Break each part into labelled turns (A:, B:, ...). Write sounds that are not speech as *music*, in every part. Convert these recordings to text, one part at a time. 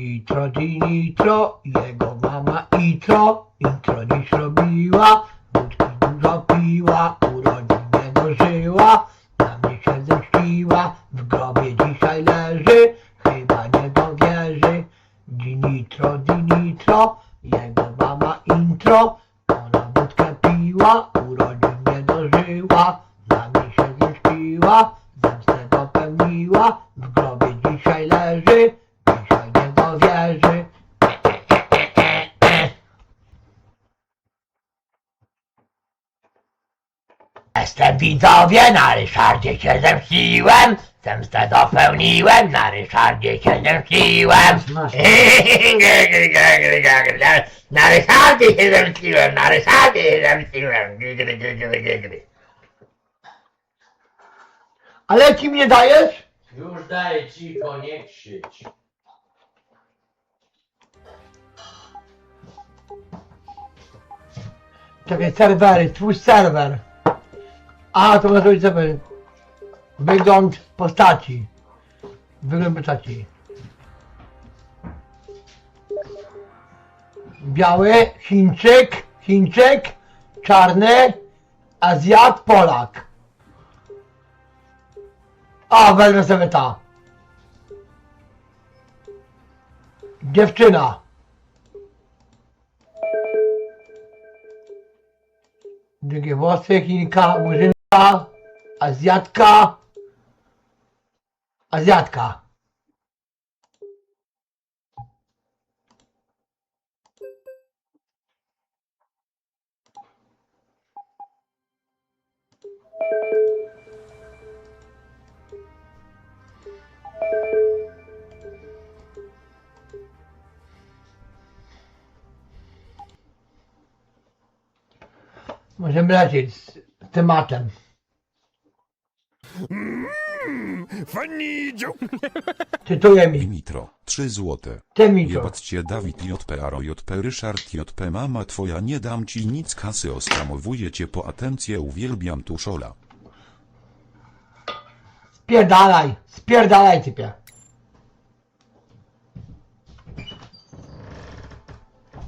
A: Nitro di nitro, jego mama intro, intro dziś robiła, wódki dużo piła, urodzin dożyła, na mnie się zemściła, w grobie dzisiaj leży, chyba nie dowierzy. Di nitro, widzowie, na Ryszardzie się zemściłem, zemstę dopełniłem, na Ryszardzie się zemściłem.
B: Masz. *laughs*
A: Na Ryszardzie się zemściłem, na Ryszardzie się zemściłem. Ale ci mnie dajesz?
B: Już daję cicho, nie krzycz.
A: Czekaj, serwery, twój serwer. A, to może być serwer. Wygląd postaci. Wygląd postaci. Biały, Chińczyk, Chińczyk, czarny, Azjat, Polak. A, wezmę sobie ta. Dziewczyna. Długie włosy, Chinka, Murzynka, asiática, asiática. Mas lembrar, gente, tematem.
C: Fani
A: Cytuję mi.
C: Dimitro, 3 złote.
A: Ty mi to.
C: Jebać cię Dawid JP Aro JP Ryszard JP Mama twoja nie dam ci nic kasy oskamowuję cię po atencję uwielbiam tuszola.
A: Spierdalaj, spierdalaj typie.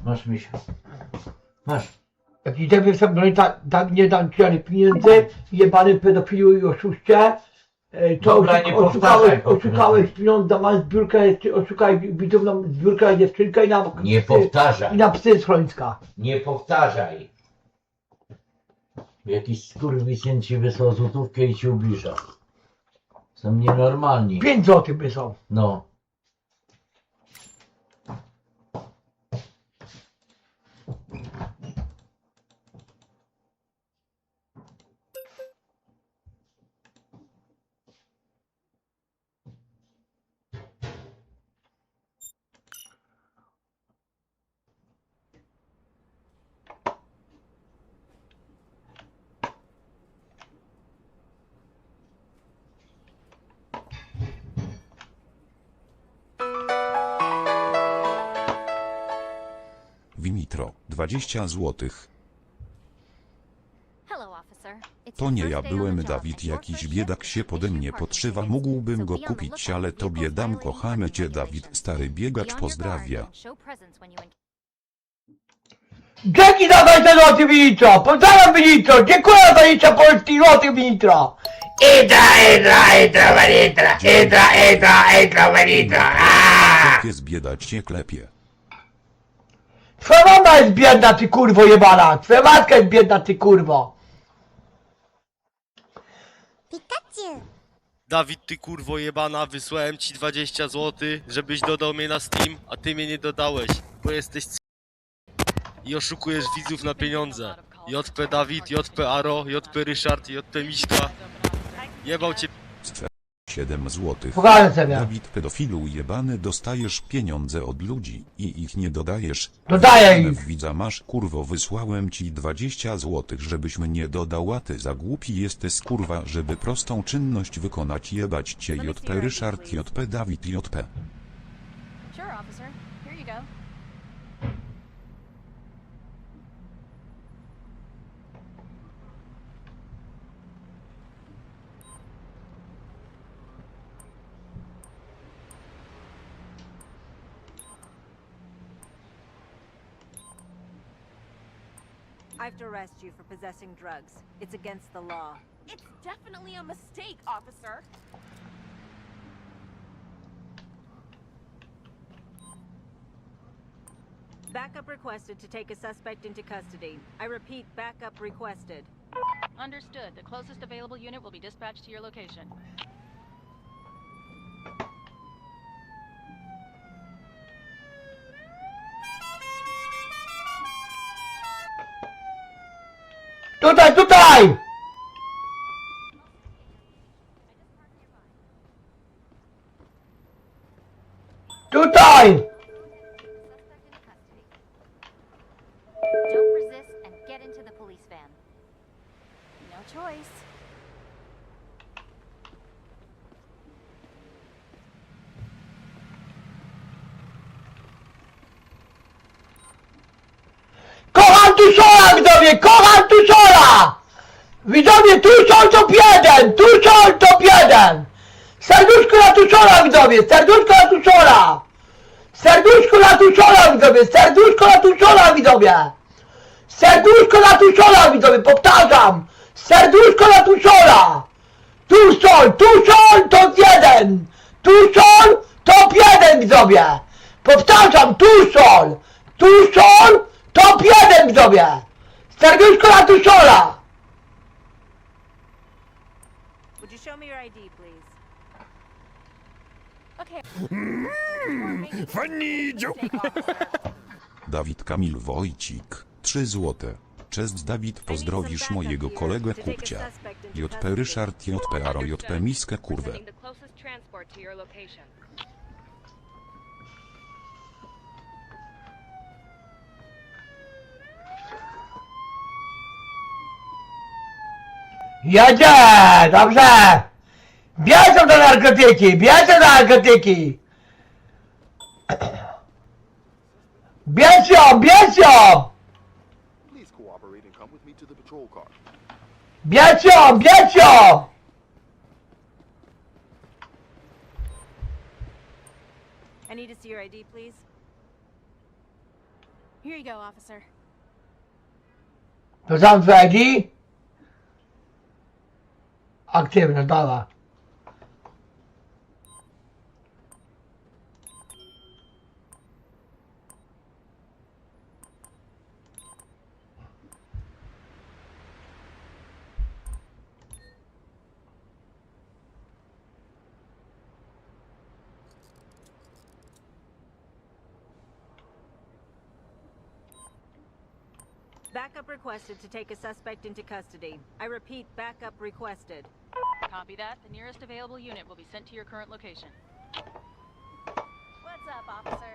B: Masz misiu. Masz.
A: Jak i tobie sam broń, tak ta, nie dam ci ani pieniędzy, jebany pedofilu i oszuście. E, To
B: Dobra, nie
A: oszukałeś, oszukałeś pieniądze, masz zbiórkę, oszukaj widzów na zbiórkę dziewczynkę i na
B: Nie
A: psy,
B: powtarzaj.
A: i na psy z Chrońska.
B: Nie powtarzaj. Jakiś skurwysyn ci wysłał złotówkę i ci ubliża. Są nienormalni.
A: 5 złotych by są.
B: No.
C: Dimitro, 20 złotych. To nie ja byłem Dawid jakiś biedak się pode mnie podszywa mógłbym go kupić ale tobie dam kochamy cię Dawid stary biegacz pozdrawia.
A: Dzięki za 20 złotych Minitro! Pozdrawiam Minitro! Dziękuję za 20 polskich złotych Minitro! Idra, idra, idra, Minitra! Idra, idra, idra, Minitra!
C: Pies bieda cię klepie.
A: Twoja mama jest biedna, ty kurwo jebana! Twoja matka jest biedna, ty kurwo!
D: Dawid, ty kurwo jebana, wysłałem ci 20 zł, żebyś dodał mnie na Steam, a ty mnie nie dodałeś, bo jesteś c... i oszukujesz widzów na pieniądze. JP Dawid, JP Aro, JP Ryszard, JP Miśka. Jebał cię
C: 7 złotych. Dawid pedofilu jebany dostajesz pieniądze od ludzi i ich nie dodajesz.
A: Dodaję ich.
C: Widza masz kurwo wysłałem ci 20 złotych żebyś mnie dodał a ty za głupi jesteś kurwa żeby prostą czynność wykonać jebać cię JP Ryszard JP Dawid JP.
E: Sure, officer. Here you go.
F: I have to arrest you for possessing drugs. It's against the law.
G: It's definitely a mistake, officer.
F: Backup requested to take a suspect into custody. I repeat, backup requested.
H: Understood. The closest available unit will be dispatched to your location.
A: Tutaj!
E: Don't resist and get into the police van.
G: No choice.
A: Kocham Tuszola, widzowie! Kocham Tuszola! Widzowie, Tuszol top jeden! Tuszol top jeden! Serduszko na Tuszola, widzowie! Serduszko na Tuszola! Tuszola, widzowie! Serduszko na Tuszola, widzowie! Serduszko na Tuszola, widzowie! Powtarzam! Serduszko na Tuszola! Tuszol! Tuszol top jeden! Tuszol top jeden, widzowie! Powtarzam! Tuszol! Tuszol top jeden, widzowie! Serduszko na Tuszola!
F: Would you show me your ID, please?
G: Okay. Funny joke.
C: Dawid Kamil Wojcik, 3 złote. Cześć Dawid, pozdrowisz mojego kolegę kupcia. JP Ryszard, JP Aro, JP Miskę kurwę.
A: Jedzie! Dobrze! Bierzą te narkotyki! Bierzą narkotyki! Bierz ją! Bierz ją!
I: Please cooperate and come with me to the patrol car.
A: Bierz ją! Bierz ją!
F: I need to see your ID, please.
G: Here you go, officer.
A: To sam Freddy? Aktywna, dała.
F: Backup requested to take a suspect into custody. I repeat, backup requested.
H: Copy that. The nearest available unit will be sent to your current location.
E: What's up, officer?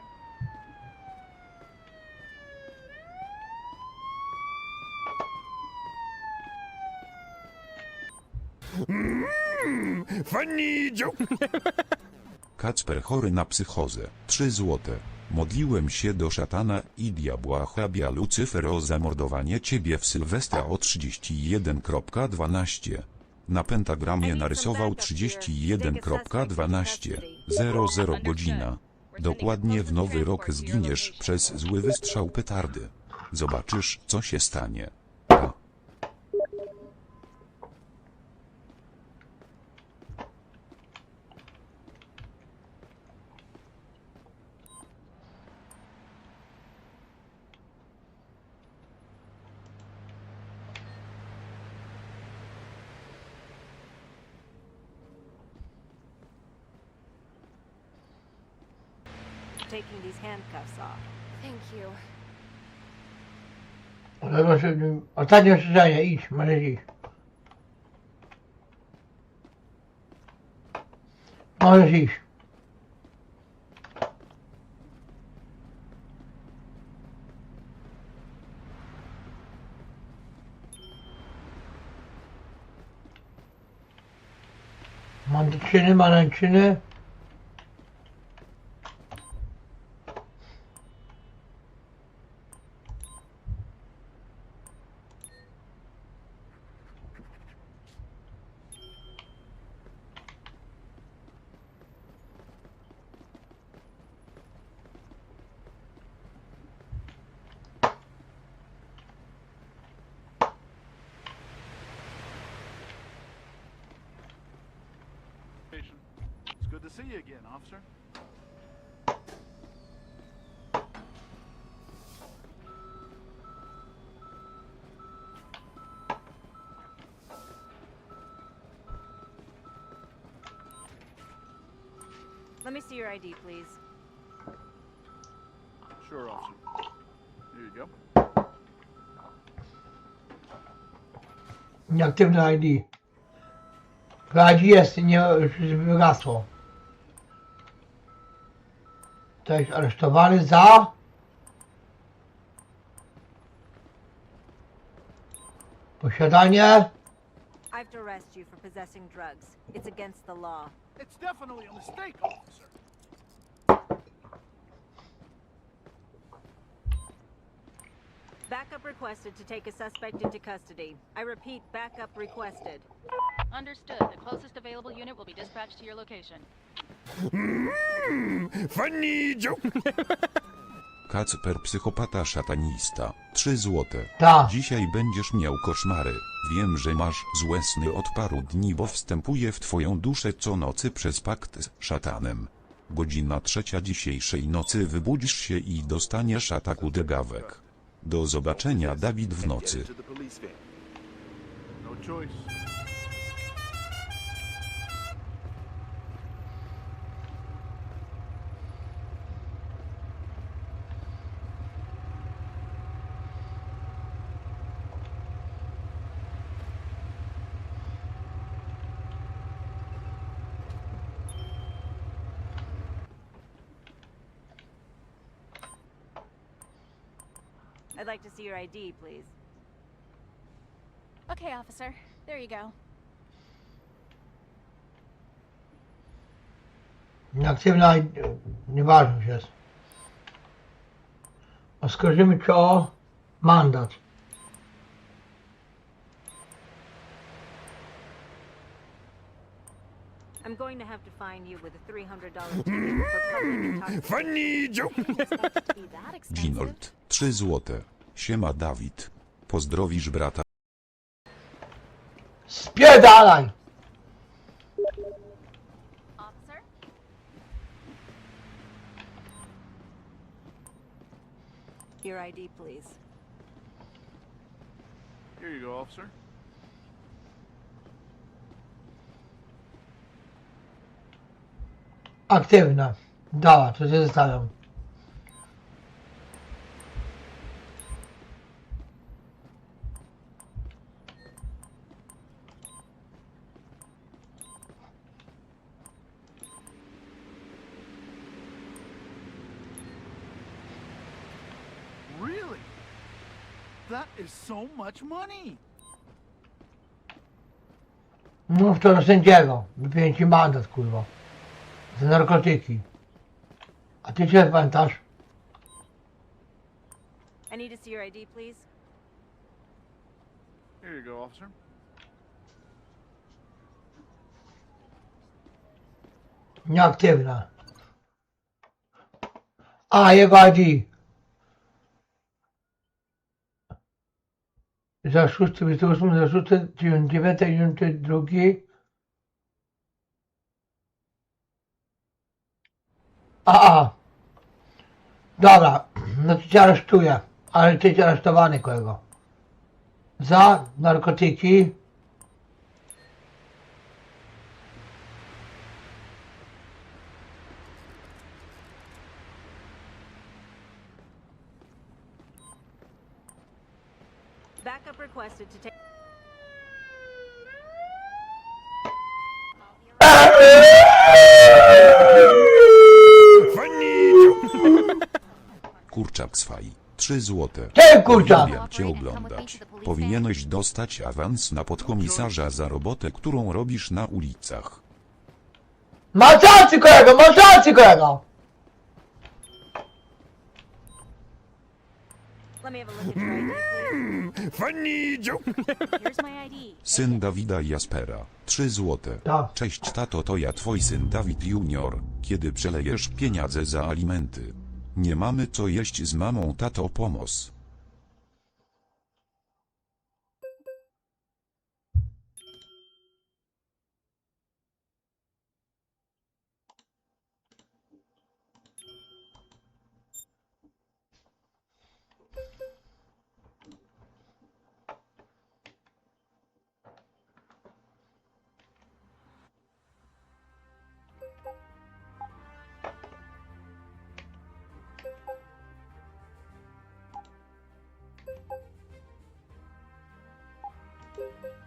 C: Mm, *laughs* Kacper chory na psychozę, 3 złote. Modliłem się do szatana i diabła hrabia Lucyfer o zamordowanie ciebie w Sylwestra o 31.12. Na pentagramie narysował 31.12. 00 godzina. Dokładnie w nowy rok zginiesz przez zły wystrzał petardy. Zobaczysz co się stanie.
F: Taking these handcuffs off.
G: Thank you.
A: Ostatnie ostrzeżenie, idź, możesz iść. Możesz iść. Mandaczyny, mandaczyny.
J: See you again, officer.
F: Let me see your ID, please.
J: Sure, officer. Here you go.
A: Nieaktywne ID. To ID jest, nie wygasło. Jesteś aresztowany za... Posiadanie...
F: I have to arrest you for possessing drugs. It's against the law.
J: It's definitely a mistake, officer.
F: Backup requested to take a suspect into custody. I repeat, backup requested.
H: Understood. The closest available unit will be dispatched to your location. *laughs*
C: Kacper psychopata szatanista. 3 złote.
A: Ta.
C: Dzisiaj będziesz miał koszmary. Wiem, że masz złe sny od paru dni, bo wstępuję w twoją duszę co nocy przez pakt z szatanem. Godzina trzecia dzisiejszej nocy wybudzisz się i dostaniesz ataku degawek. Do zobaczenia Dawid w nocy.
J: No choice.
F: I'd like to see your ID, please.
G: Okay, officer. There you go.
A: Nieaktywna ID... Nieważne już jest. Oskarżymy cię o mandat.
F: I'm going to have to fine you with a $300 ticket for public *laughs*
G: be that expensive.
C: Ginold. 3 złote. Siema Dawid. Pozdrowisz brata.
A: Spierdalaj!
G: Officer?
F: Your ID, please.
J: Here you go, officer.
A: Aktywna. Dała, to się zostawiam.
J: Really? That is so much money.
A: Mów to do sędziego. Wypiję ci mandat, kurwa. Za narkotyki. A ty cię pamiętasz?
F: I need to see your ID, please.
J: Here you go, officer.
A: Nieaktywna. A, jego ID. Za 6, 28, za 6, 9, 9, A, a. Dobra, no to cię aresztuję. Ale ty cię aresztowany kolego. Za narkotyki.
F: Backup requested to take.
C: Kurczak swaj. 3 złote.
A: Ty!
C: Uwielbiam cię oglądać. Powinieneś dostać awans na podkomisarza za robotę, którą robisz na ulicach.
A: Masz rację kolego, masz rację kolego!
F: Let me have a look at your ID, please.
G: Here's my ID.
C: Syn Dawida Jaspera. 3 złote.
A: Tak.
C: Cześć tato, to ja twój syn Dawid Junior. Kiedy przelejesz pieniądze za alimenty? Nie mamy co jeść z mamą, tato pomoc. Thank you.